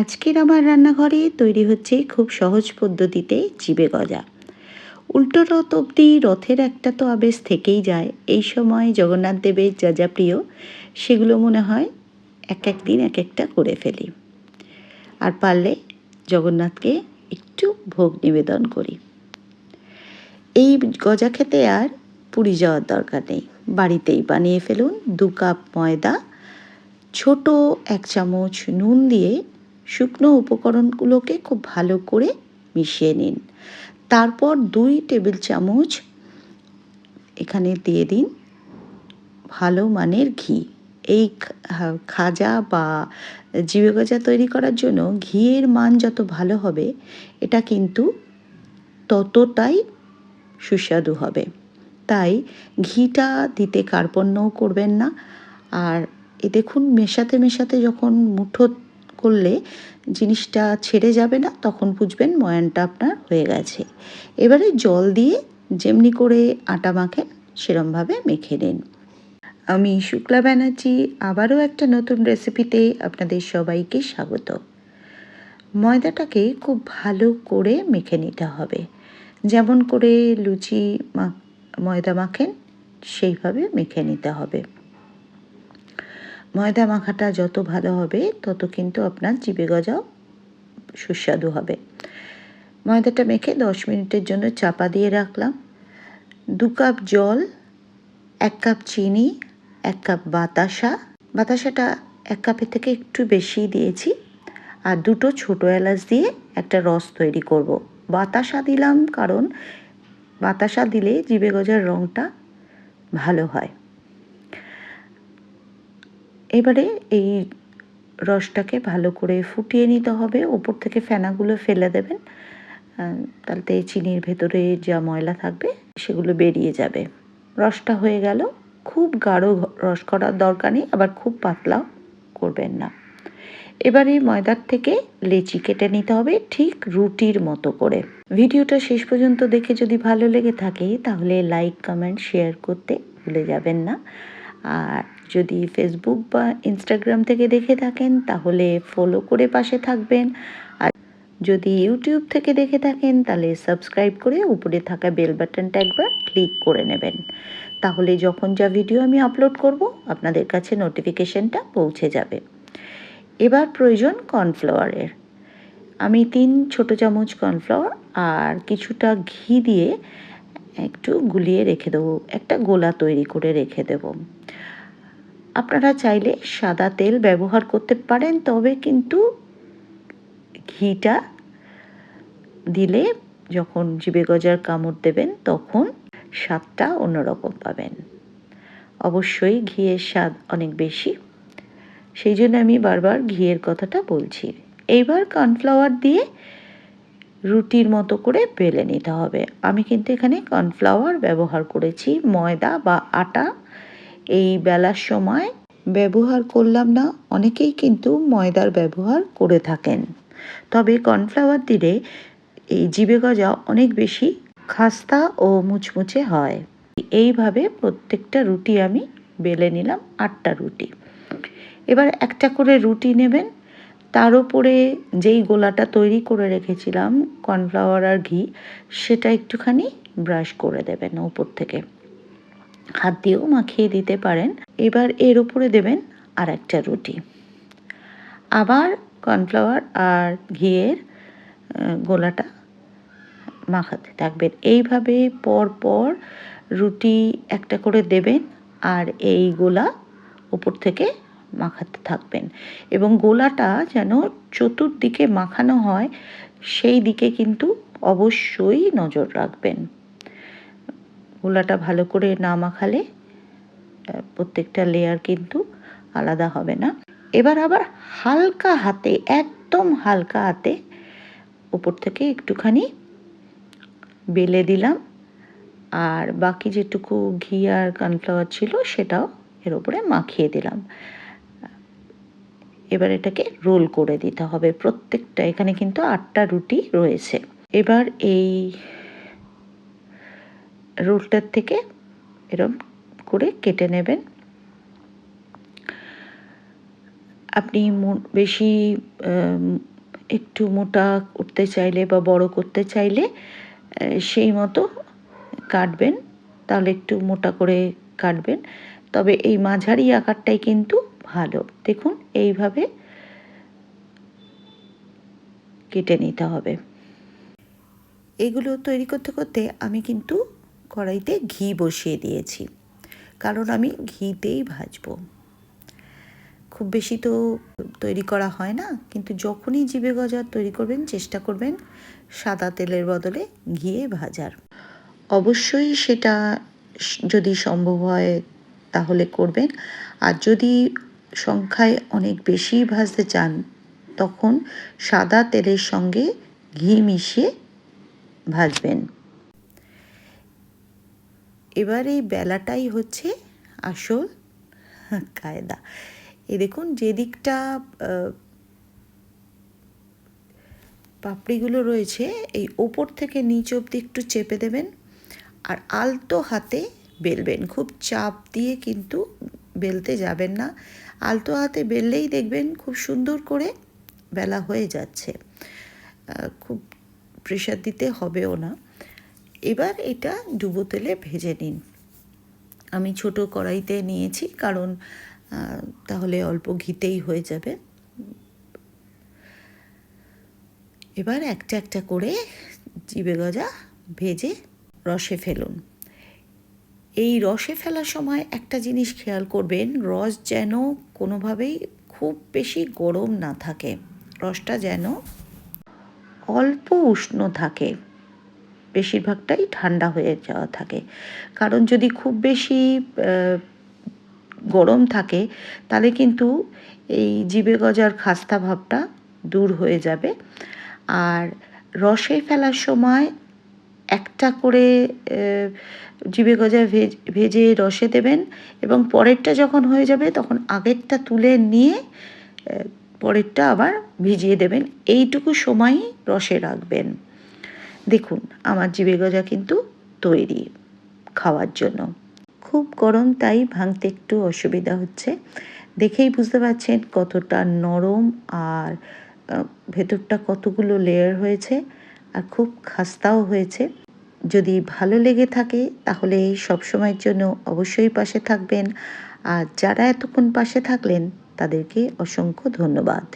আজকের আমার রান্নাঘরে তৈরি হচ্ছে খুব সহজ পদ্ধতিতে জিবে গজা। উল্টো রথ অবধি রথের একটা তো আবেশ থেকেই যায়। এই সময় জগন্নাথ দেবের যা যা প্রিয়, সেগুলো মনে হয় এক এক দিন এক একটা করে ফেলি। আর পারলে জগন্নাথকে একটু ভোগ নিবেদন করি। এই গজা খেতে আর পুরী যাওয়ার দরকার নেই। বাড়িতেই বানিয়ে ফেলুন দু কাপ ময়দা, ছোট এক চামচ নুন দিয়ে শুকনো উপকরণগুলোকে খুব ভালো করে মিশিয়ে নিন। তারপর দুই টেবিল চামচ এখানে দিয়ে দিন ভালো মানের ঘি। এই খাজা বা জিবে গজা তৈরি করার জন্য ঘিয়ের মান যত ভালো হবে, এটা কিন্তু ততটাই সুস্বাদু হবে। তাই ঘিটা দিতে কার্পণ্যও করবেন না। আর এ দেখুন মেশাতে মেশাতে যখন মুঠো করলে জিনিসটা ছেড়ে যাবে না, তখন বুঝবেন ময়ানটা আপনার হয়ে গেছে। এবারে জল দিয়ে যেমনি করে আটা মাখেন, সেরমভাবে মেখে নিন। আমি শুক্লা ব্যানার্জি, আবারও একটা নতুন রেসিপিতে আপনাদের সবাইকে স্বাগত। ময়দাটাকে খুব ভালো করে মেখে নিতে হবে। যেমন করে লুচি ময়দা মাখেন, সেইভাবে মেখে নিতে হবে। ময়দা মাখাটা যত ভালো হবে, তত কিন্তু আপনার জিবে গজাও সুস্বাদু হবে। ময়দাটা মেখে দশ মিনিটের জন্য চাপা দিয়ে রাখলাম। দু কাপ জল, এক কাপ চিনি, এক কাপ বাতাসা। বাতাসাটা এক কাপের থেকে একটু বেশি দিয়েছি। আর দুটো ছোটো এলাচ দিয়ে একটা রস তৈরি করব। বাতাসা দিলাম কারণ বাতাসা দিলে জিবে গজার রঙটা ভালো হয়। এবারে এই রসটাকে ভালো করে ফুটিয়ে নিতে হবে। ওপর থেকে ফেনাগুলো ফেলে দেবেন। তাতে চিনির ভেতরে যা ময়লা থাকবে সেগুলো বেরিয়ে যাবে। রসটা হয়ে গেল। খুব গাঢ় রস করার দরকার নেই, আবার খুব পাতলাও করবেন না। এবারে ময়দার থেকে লেচি কেটে নিতে হবে ঠিক রুটির মতো করে। ভিডিওটা শেষ পর্যন্ত দেখে যদি ভালো লেগে থাকে, তাহলে লাইক, কমেন্ট, শেয়ার করতে ভুলে যাবেন না। আর যদি ফেসবুক বা ইনস্টাগ্রাম থেকে দেখে থাকেন, তাহলে ফলো করে পাশে থাকবেন। আর যদি ইউটিউব থেকে দেখে থাকেন, তাহলে সাবস্ক্রাইব করে উপরে থাকা বেল বাটনটা একবার ক্লিক করে নেবেন। তাহলে যখন যা ভিডিও আমি আপলোড করব, আপনাদের কাছে নোটিফিকেশনটা পৌঁছে যাবে। এবার প্রয়োজন কর্নফ্লাওয়ারের। আমি তিন ছোট চামচ কর্নফ্লাওয়ার আর কিছুটা ঘি দিয়ে একটু গুলিয়ে রেখে দেবো। একটা গোলা তৈরি করে রেখে দেবো। আপনারা চাইলে সাদা তেল ব্যবহার করতে পারেন, তবে কিন্তু ঘিটা দিলে যখন জিবে গজার কামড় দেবেন, তখন স্বাদটা অন্যরকম পাবেন। অবশ্যই ঘিয়ের স্বাদ অনেক বেশি। সেই জন্য আমি বারবার ঘিয়ের কথাটা বলছি। এইবার কর্নফ্লাওয়ার দিয়ে রুটির মতো করে বেলে নিতে হবে। আমি কিন্তু এখানে কর্নফ্লাওয়ার ব্যবহার করেছি, ময়দা বা আটা এই বেলার সময় ব্যবহার করলাম না, অনেকেই কিন্তু ময়দার ব্যবহার করে থাকেন। তবে কর্নফ্লাওয়ার দিলে এই জিবে গজা অনেক বেশি খাস্তা ও মুচমুচে হয়। এইভাবে প্রত্যেকটা রুটি আমি বেলে নিলাম আটটা রুটি। এবার একটা করে রুটি নেবেন। তার উপরে যেই গোলাটা তৈরি করে রেখেছিলাম, কর্নফ্লাওয়ার আর ঘি, সেটা একটুখানি ব্রাশ করে দেবেন উপর থেকে। হাত দিয়েও মাখিয়ে দিতে পারেন। এবার এর উপরে দেবেন আর একটা রুটি। আবার কর্নফ্লাওয়ার আর ঘিয়ের গোলাটা মাখাতে থাকবেন। এইভাবে পর পর রুটি একটা করে দেবেন আর এই গোলা উপর থেকে মাখাতে থাকবেন। এবং গোলাটা যেন চতুর্দিকে মাখানো হয়, সেই দিকে কিন্তু অবশ্যই নজর রাখবেন। গোলাটা ভালো করে না মাখালে প্রত্যেকটা লেয়ার কিন্তু আলাদা হবে না। এবার আবার হালকা হাতে, একদম হালকা হাতে উপর থেকে একটুখানি বেলে দিলাম। আর বাকি যেটুকু ঘি আর কর্নফ্লাওয়ার ছিল সেটাও এর উপরে মাখিয়ে দিলাম। এবার এটাকে রোল করে দিতে হবে প্রত্যেকটা, এখানে কিন্তু আটটা রুটি রয়েছে। এবার এই রোলটার থেকে এরম করে কেটে নেবেন। আপনি বেশি একটু মোটা করতে চাইলে বা বড় করতে চাইলে সেই মতো কাটবেন, তাহলে একটু মোটা করে কাটবেন। তবে এই মাঝারি আকারটাই কিন্তু ভালো। দেখুন, এইভাবে কেটে নিতে হবে। এগুলো তৈরি করতে করতে আমি কিন্তু কড়াইতে ঘি বসিয়ে দিয়েছি। কারণ আমি ঘিতেই ভাজবো। খুব বেশি তো তৈরি করা হয় না, কিন্তু যখনই জিবে গজা তৈরি করবেন, চেষ্টা করবেন সাদা তেলের বদলে ঘিয়ে ভাজার। অবশ্যই সেটা যদি সম্ভব হয় তাহলে করবেন। আর যদি সংখ্যায় অনেক বেশি ভাজতে চান, তখন সাদা তেলের সঙ্গে ঘি মিশিয়ে ভাজবেন। এবার এই বেলাটাই হচ্ছে আসল কায়দা। এ দেখুন যেদিকটা পাপড়িগুলো রয়েছে, এই ওপর থেকে নিচ অবধি একটু চেপে দেবেন আর আলতো হাতে বেলবেন। খুব চাপ দিয়ে কিন্তু বেলতে যাবেন না। আলতো হাতে বেললেই দেখবেন খুব সুন্দর করে বেলা হয়ে যাচ্ছে। খুব প্রেশার দিতে হবেও না। এবার এটা ডুবো তেলে ভেজে নিন। আমি ছোট কড়াইতে নিয়েছি, কারণ তাহলে অল্প ঘিতেই হয়ে যাবে। এবার একটা একটা করে জিবে গজা ভেজে রসে ফেলুন। এই রসে ফেলার সময় একটা জিনিস খেয়াল করবেন, রস যেন কোনোভাবেই খুব বেশি গরম না থাকে। রসটা যেন অল্প উষ্ণ থাকে। বেশিরভাগটাই ঠান্ডা হয়ে যাওয়া থাকে। কারণ যদি খুব বেশি গরম থাকে, তাহলে কিন্তু এই জিবে গজার খাস্তা ভাবটা দূর হয়ে যাবে। আর রসে ফেলার সময় একটা করে জিবে গজা ভেজ ভেজে রসে দেবেন এবং পরেরটা যখন হয়ে যাবে, তখন আগেরটা তুলে নিয়ে পরেরটা আবার ভিজিয়ে দেবেন। এইটুকু সময়ই রসে রাখবেন। দেখুন, আমার জিবে গজা কিন্তু তৈরি খাওয়ার জন্য। খুব গরম, তাই ভাঙতে একটু অসুবিধা হচ্ছে। দেখেই বুঝতে পারছেন কতটা নরম আর ভেতরটা কতগুলো লেয়ার হয়েছে আর খুব খাস্তাও হয়েছে। যদি ভালো লেগে থাকে তাহলে সব সময়ের জন্য অবশ্যই পাশে থাকবেন। আর যারা এতক্ষণ পাশে থাকলেন তাদেরকে অসংখ্য ধন্যবাদ।